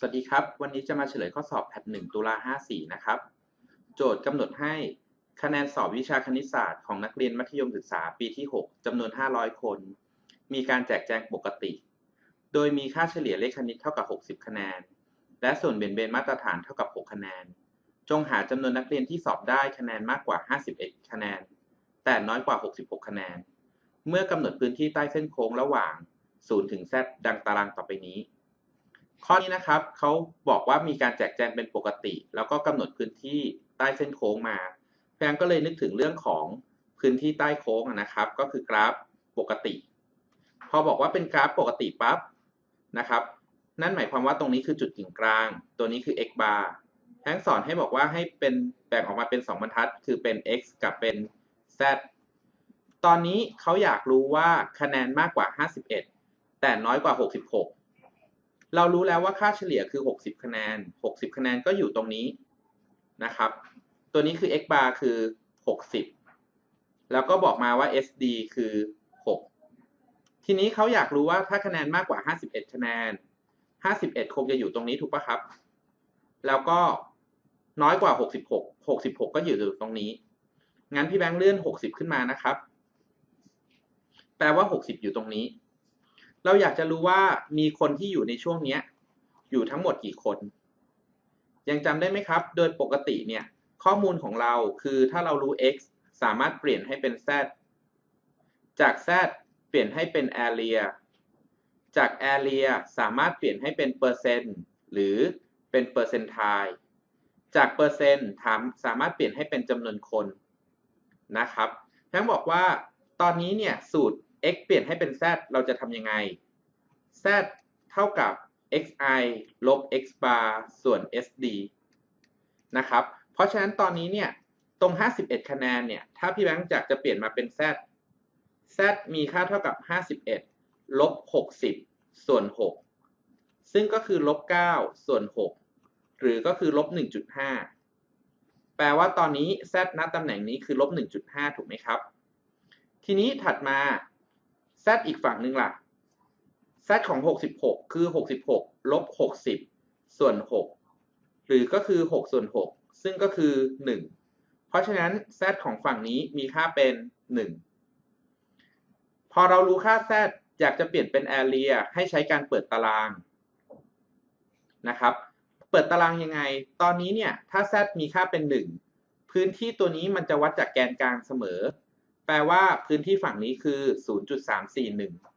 สวัสดีครับ วันนี้จะมาเฉลยข้อสอบแพท1ตุลา54 นะครับ โจทย์กำหนดให้คะแนนสอบวิชาคณิตศาสตร์ของนักเรียนมัธยมศึกษาปีที่ 6 จำนวน 500 คน มีการแจกแจงปกติ โดยมีค่าเฉลี่ยเลขคณิตเท่ากับ 60 คะแนน และส่วนเบี่ยงเบนมาตรฐานเท่ากับ 6 คะแนน จงหาจำนวนนักเรียนที่สอบได้คะแนนมากกว่า 51 คะแนน แต่น้อยกว่า 66 คะแนน เมื่อกำหนดพื้นที่ใต้เส้นโค้งระหว่าง0ถึง z ดังตารางต่อไปนี้ ข้อนี้นะครับเขาบอกว่ามีการแจกแจงเป็นปกติ แล้วก็กำหนดพื้นที่ใต้เส้นโค้งมาแพงก็เลยนึกถึงเรื่องของพื้นที่ใต้โค้งนะครับ ก็คือกราฟปกติ พอบอกว่าเป็นกราฟปกติปั๊บนะครับ นั่นหมายความว่าตรงนี้คือจุดกึ่งกลาง ตัวนี้คือ x bar แพงสอนให้บอกว่าให้เป็นแบ่งออกมาเป็น 2 บรรทัด คือเป็น x กับเป็น z ตอนนี้เขาอยากรู้ว่าคะแนนมากกว่า 51 แต่น้อยกว่า 66 เรารู้แล้วว่าค่าเฉลี่ยคือ 60 คะแนน 60 คะแนนก็อยู่ตรงนี้นะครับ ตัวนี้คือ x bar คือ 60 แล้วก็บอกมาว่า SD คือ 6 ทีนี้เขาอยากรู้ว่าถ้าคะแนนมากกว่า 51 คะแนน 51 คงจะอยู่ตรงนี้ถูกปะครับ แล้วก็น้อยกว่า 66 66 ก็อยู่ตรงนี้ งั้นพี่แบงค์เลื่อน 60 ขึ้นมานะครับ แปลว่า 60 อยู่ตรงนี้ เราอยากจะรู้ว่ามีคนที่อยู่ในช่วงนี้อยู่ทั้งหมดกี่คน ยังจำได้ไหมครับ โดยปกติเนี่ย ข้อมูลของเราคือถ้าเรารู้ x สามารถเปลี่ยนให้เป็น z จาก z เปลี่ยนให้เป็น area จาก area สามารถเปลี่ยนให้เป็นเปอร์เซ็นต์หรือเป็นเปอร์เซนต์ไทจากเปอร์เซ็นต์ถามสามารถเปลี่ยนให้เป็นจำนวนคนนะครับทั้งบอกว่าตอนนี้เนี่ยสูตร x เปลี่ยนให้เป็น z เราจะทำยังไง z เท่ากับ xi ลบ x bar ส่วน sd นะครับ เพราะฉะนั้นตอนนี้เนี่ยตรง 51 คะแนนเนี่ย ถ้าพี่แบงค์จากจะเปลี่ยนมาเป็น z z มีค่าเท่ากับ 51 ลบ 60 ส่วน 6 ซึ่งก็คือลบ 9 ส่วน 6 หรือก็คือลบ 1.5 แปลว่าตอนนี้ z ณตำแหน่งนี้คือลบ 1.5 ถูกไหมครับ ทีนี้ถัดมา z อีกฝั่งหนึ่งล่ะ z ของ 66 คือ 66ลบ60 ส่วน 6 หรือก็คือ 6 ส่วน 6 ซึ่งก็คือ 1 เพราะฉะนั้น z ของฝั่งนี้มีค่าเป็น 1 พอเรารู้ค่า z อยากจะเปลี่ยนเป็น area ให้ใช้การเปิดตารางนะครับ เปิดตารางยังไง ตอนนี้เนี่ย ถ้า z มีค่าเป็น 1 พื้นที่ตัวนี้มันจะวัดจากแกนกลางเสมอ แปลว่าพื้นที่ฝั่งนี้คือ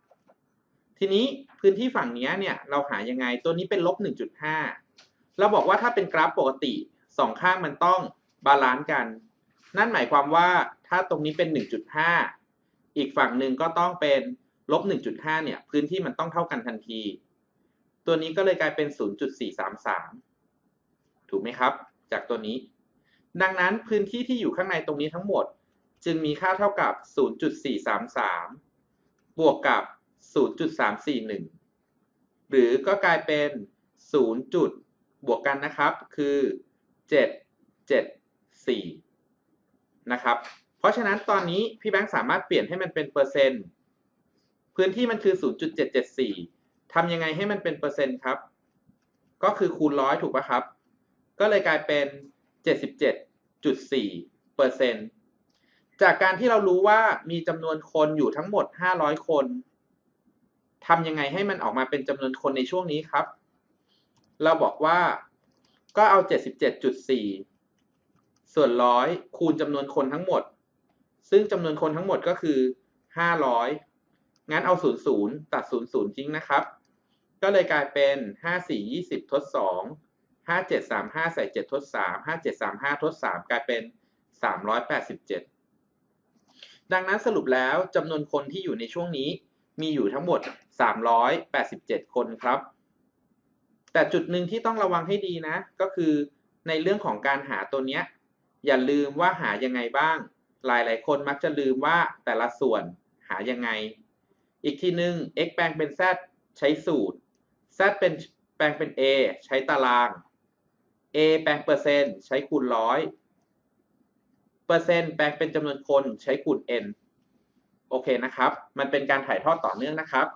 0.341 ทีนี้พื้นที่ฝั่งนี้เนี่ยเราหายังไงตัวนี้เป็นลบ 1.5 เราบอกว่าถ้าเป็นกราฟปกติสองข้างมันต้องบาลานซ์กัน นั่นหมายความว่าถ้าตรงนี้เป็น 1.5 อีกฝั่งหนึ่งก็ต้องเป็นลบ 1.5 เนี่ย พื้นที่มันต้องเท่ากันทันที ตัวนี้ก็เลยกลายเป็น 0.433 ถูกไหมครับ จากตัวนี้ ดังนั้นพื้นที่ที่อยู่ข้างในตรงนี้ทั้งหมด จึงมีค่าเท่ากับ 0.433 บวกกับ 0.341 หรือก็กลายเป็น 0. จุดบวกกันนะครับคือ 774 นะครับ เพราะฉะนั้นตอนนี้พี่แบงค์สามารถเปลี่ยนให้มันเป็นเปอร์เซ็นต์ พื้นที่มันคือ 0.774 ทำยังไงให้มันเป็นเปอร์เซ็นต์ครับ ก็คือคูณร้อยถูกป่ะครับ ก็เลยกลายเป็น 77.4เปอร์เซ็นต์ จากการที่เรารู้ว่ามีจำนวนคนอยู่ทั้งหมด 500 คนทำยังไงให้มันออกมาเป็นจำนวนคนในช่วงนี้ครับ เราบอกว่าก็เอา 77.4 ส่วนร้อยคูณจำนวนคนทั้งหมด ซึ่งจำนวนคนทั้งหมดก็คือ 500 งั้นเอา 00 ตัด 00 ทิ้งนะครับ ก็เลยกลายเป็น 54 20 ทด 2 5735 ใส่ 7 ทด 3 5735 ทด 3 กลายเป็น 387 ดังนั้นสรุปแล้วจำนวนคนที่อยู่ในช่วงนี้มีอยู่ทั้งหมด 387 คนครับ แต่จุดหนึ่งที่ต้องระวังให้ดีนะ ก็คือในเรื่องของการหาตัวเนี้ย อย่าลืมว่าหายังไงบ้าง หลายๆ คนมักจะลืมว่าแต่ละส่วนหายังไง อีกทีหนึ่ง x แปลงเป็น z ใช้สูตร z เป็นแปลงเป็น a ใช้ตาราง a แปลงเปอร์เซ็นต์ใช้คูณร้อย เปอร์เซ็นต์แปลงเป็นจำนวนคนใช้คูณ n โอเคนะครับ มันเป็นการถ่ายทอดต่อเนื่องนะครับ